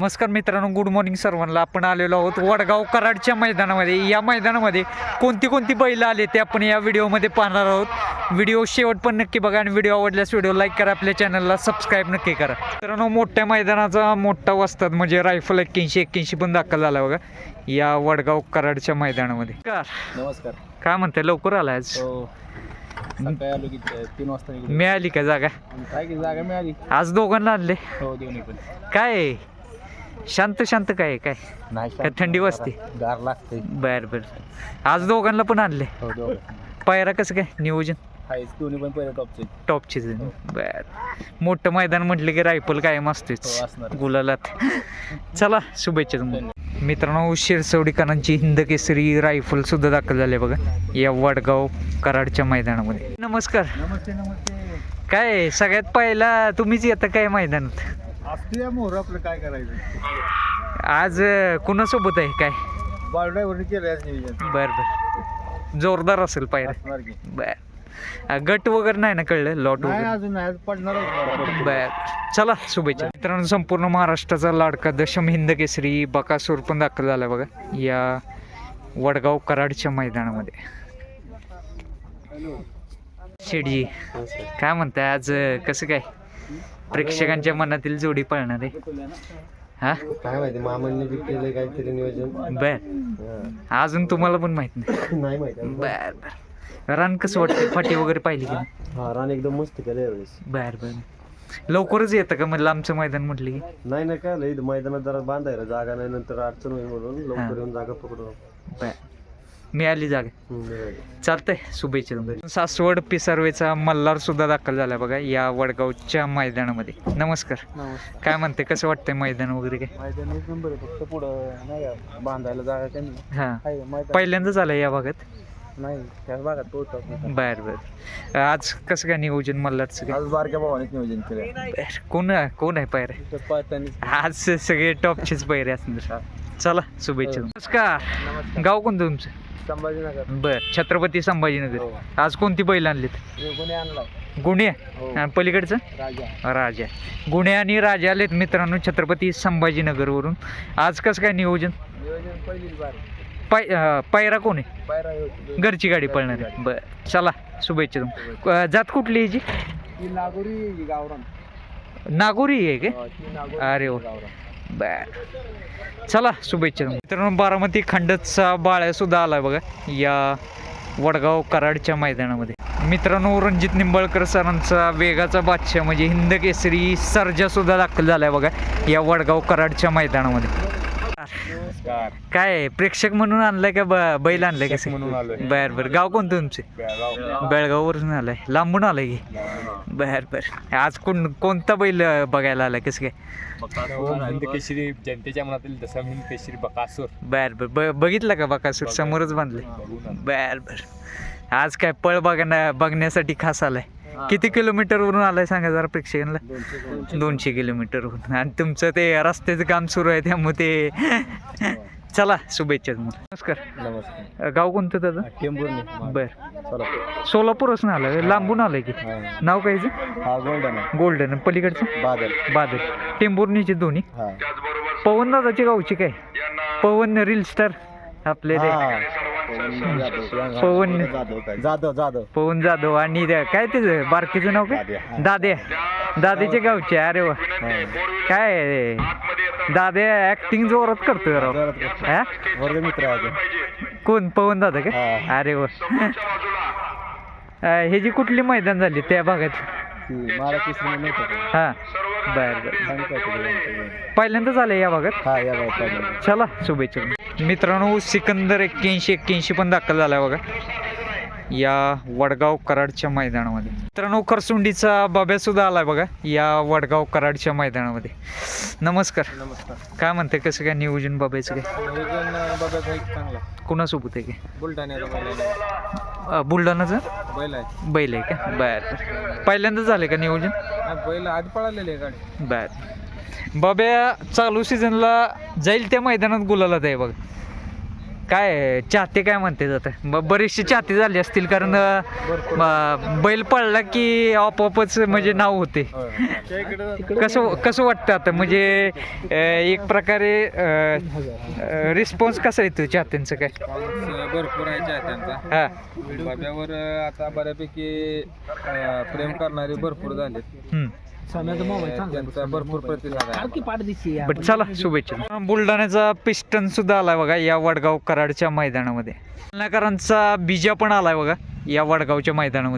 नमस्कार मित्रांनो good morning सर्वांना. आपण आलेलो आहोत वडगाव कराडच्या मैदानामध्ये. या मैदानामध्ये कोणती कोणती बैल आले ते आपण या व्हिडिओमध्ये पाहणार आहोत. व्हिडिओ शेवट पण नक्की बघा आणि व्हिडिओ आवडल्यास व्हिडिओ लाईक करा आपल्या चॅनलला सबस्क्राईब नक्की करा. मित्रांनो मोठ्या मैदानाचा मोठा वस्तात म्हणजे रायफल एक्क्याऐंशी एक्क्याऐंशी पण दाखल झाला बघा. या वडगाव कराडच्या मैदानामध्ये. का नमस्कार. काय म्हणते लवकर आला आज? हो. सकाळी आलो की ते- तीन वाजता निघलो. मिळाली का जागा? आणि काय की जागा मिळाली. आज दोघांना आणले. हो दोन्ही पण. काय? आहे? शांत शांत काय आहे, काय? नाही काय थंडी वाजते? गार लागते. बर बर. आज दोघांना पण आणले हो दोघं. पायरा कसं काय? नियोजन? आहेच दोन्ही पण पहिले टॉपचे टॉपचीच बर. मोठं मैदान म्हटलं की रायफल कायम हो, असतेच असणार. गुलालात. चला शुभेच्छा तुम्हाला. मित्रांनो शिरसवडीकरांची हिंद केसरी रायफल सुद्धा दाखल झाले बघा. या वडगाव कराडच्या मैदानामध्ये. नमस्कार. नमस्ते नमस्ते. काय? सगळ्यात पहिला तुम्हीच येता काय मैदानात? असते या मोहर आपलं काय करायचं? आज अं, कुणासोबत आहे काय? बाळ ड्रायव्हरने केलं याच नियोजन. बर बर. जोरदार असेल असणार की. बर. अं, गट वगैरे नाही ना कळलं? लॉट नाही वगैरे? अजून नाही बर. चला शुभेच्छा. मित्रांनो संपूर्ण महाराष्ट्राचा लाडका दशम हिंद केसरी बकासूर पण दाखल झाला बघा. या वडगाव कराडच्या मैदानामध्ये. शेडजी काय म्हणताय? आज अं, कसं काय? प्रेक्षकांच्या मनातील जोडी पळणार. आहे हा? काय माहिती मामांनी बी केलं काहीतरी नियोजन. बर. अजून तुम्हाला पण माहीत नाही. नाही माहिती बर बर. रान कसं वाटतं फाटी वगैरे पाहिली की नाही? हा रान एकदम मस्त केलं यावेळेस. बर बर. लवकरच येतं का म्हणलं आमचं मैदान म्हटलं की? नाही नाही काय लई मैदानात जरा बांधायला जागा नाही नंतर अडचण होईल म्हणून. लवकर येऊन जागा पकडून बर. मिळाली जागा. चालतंय शुभेच्छा तुम्हाला सासवड पिसारवेचा मल्हार सुद्धा दाखल झाला बघा या वडगावच्या मैदानामध्ये. नमस्कार. नमस्कार. काय म्हणते कसं वाटतंय मैदान वगैरे काय? मैदान एक नंबर आहे फक्त पुढं नाही का बांधायला जागा कमी हा. आहे मैदान. पहिल्यांदाच आलं या भागात? नाही त्याच भागात पोहोचतात बर बर. आज कसं काय नियोजन मल्हारचं काय? आज बारक्या भावानेच नियोजन केलं बर कोण कोण आहे पायरे तिथं पाहताना आज सगळे टॉपचेच पैरे असणार. चला शुभेच्छा. नमस्कार. नमस्कार. गाव कोणतं तुमचं? संभाजीनगर. बर छत्रपती संभाजीनगर. हो. आज कोणती बैल आणलीत? हे गुन्हे हो. आणि पलीकडचं? राजा. राजा. गुन्हे आणि राजा आलेत मित्रांनो छत्रपती संभाजीनगरवरून. आज कसं काय नियोजन? नियोजन पहिलीच बार. पाय अं, पायरा कोण आहे? पायरा होती. घरची गाडी पळणार. आहे बर चला शुभेच्छा तुम अं, जात कुठली याची? ती नागोरी गावरान. नागोरी आहे हो, ती नागोरी अरे वा. गावरान. बर. चला शुभेच्छा मित्रांनो बारामती खंडचा बाळ्यासुद्धा आला बघा या वडगाव कराडच्या मैदानामध्ये. मित्रांनो रणजित निंबाळकर सरांचा वेगाचा बादशाह म्हणजे हिंद केसरी सर्जासुद्धा दाखल झाला आहे बघा या वडगाव कराडच्या मैदानामध्ये. नमस्कार. काय प्रेक्षक म्हणून आणलाय का ब- बैल आणलाय कसं म्हणून आलोय. बर बर. गाव कोणतं तुमचे? बेळगाव. बेळगाववरून आलाय. लांबून आलाय की? बर बर. आज कोण कोणता बैल अं, बघायला आलाय कसं काय केशरी जनतेच्या मनातील केशरी बकासूर. बर बर. ब- बघितलं का बकासूर? समोरच बांधले बर बर. आज काय पळ बघण्या बघण्यासाठी खास आलाय. किती किलोमीटर वरून आलाय सांगा जरा प्रेक्षकांना? दोनशे किलोमीटरवरून. आणि तुमचं ते रस्त्याचं काम सुरू आहे त्यामुळे ते चला शुभेच्छा तुम्हाला. नमस्कार. नमस्कार. गाव कोणतं त्याचं टेंभुर्णी. बर. सोलापूर. सोलापूरच आलाय लांबून आलंय की? नाव काय? हा गोल्डन गोल्डन. आणि पलीकडचं? बादल. बादल. टेंभुर्णीचे दोन्ही? हा. पवन दादाची गावची काय? पवन रील स्टार आपले ते. पवन. जाधव जाधव पवन जाधव आणि काय त्याचं? बारकीचं नाव काय. दाद्या दाद्याच्या गावचे. अरे वा. काय? दाद्या ऍक्टिंग जोरात करतोय राव. हा? मित्र कोण? पवन दादा का? हा. अरे वा. अं, ह्याची कुठली मैदान झाली त्या भागात? ती? हा. बर बर? पहिल्यांदाच आलं या भागात? हा पहिल्यांदा. चला शुभेच्छा. मित्रांनो सिकंदर एक्क्याऐंशी एक्क्याऐंशी पण दाखल झाला आहे बघा. या वडगाव कराडच्या मैदानामध्ये. मित्रांनो करसुंडीचा बाब्या सुद्धा आलाय बघा या वडगाव कराडच्या मैदानामध्ये. नमस्कार. नमस्कार. काय म्हणते कसं काय नियोजन बाब्याचं काय? नियोजन बाबाचा एक चांगला. कुणासोबत आहे काय बुलढाण्याचा बैल आहे. अं, बुलढाणाचं बैल आहे. बैल आहे का? बर. झालं का नियोजन? हा, बैल आधी पळालेली आहे गाडी. बर. बाब्या चालू सीझनला जाईल त्या मैदानात गुलाला आहे बघा. काय चाहते काय म्हणते आता? ब- बरेचसे चाहते झाले असतील कारण बैल पडला की आपोआपच म्हणजे नाव होते. कसं कसं वाटतं आता? म्हणजे एक प्रकारे रिस्पॉन्स कसा येतो चाहत्यांचं काय? भरपूर आहे चाहत्यांचा. हा. बाब्यावर आता बऱ्यापैकी प्रेम करणारे भरपूर झालेत. हम्म. त्यांचा भरपूर प्रतिसाद आहे बट चला शुभेच्छा. बुलढाण्याचा पिस्टन सुद्धा आलाय बघा या वडगाव कराडच्या मैदानामध्ये. बुलढाणाकरांचा बिजा पण आलाय बघा या वडगावच्या मैदानामध्ये.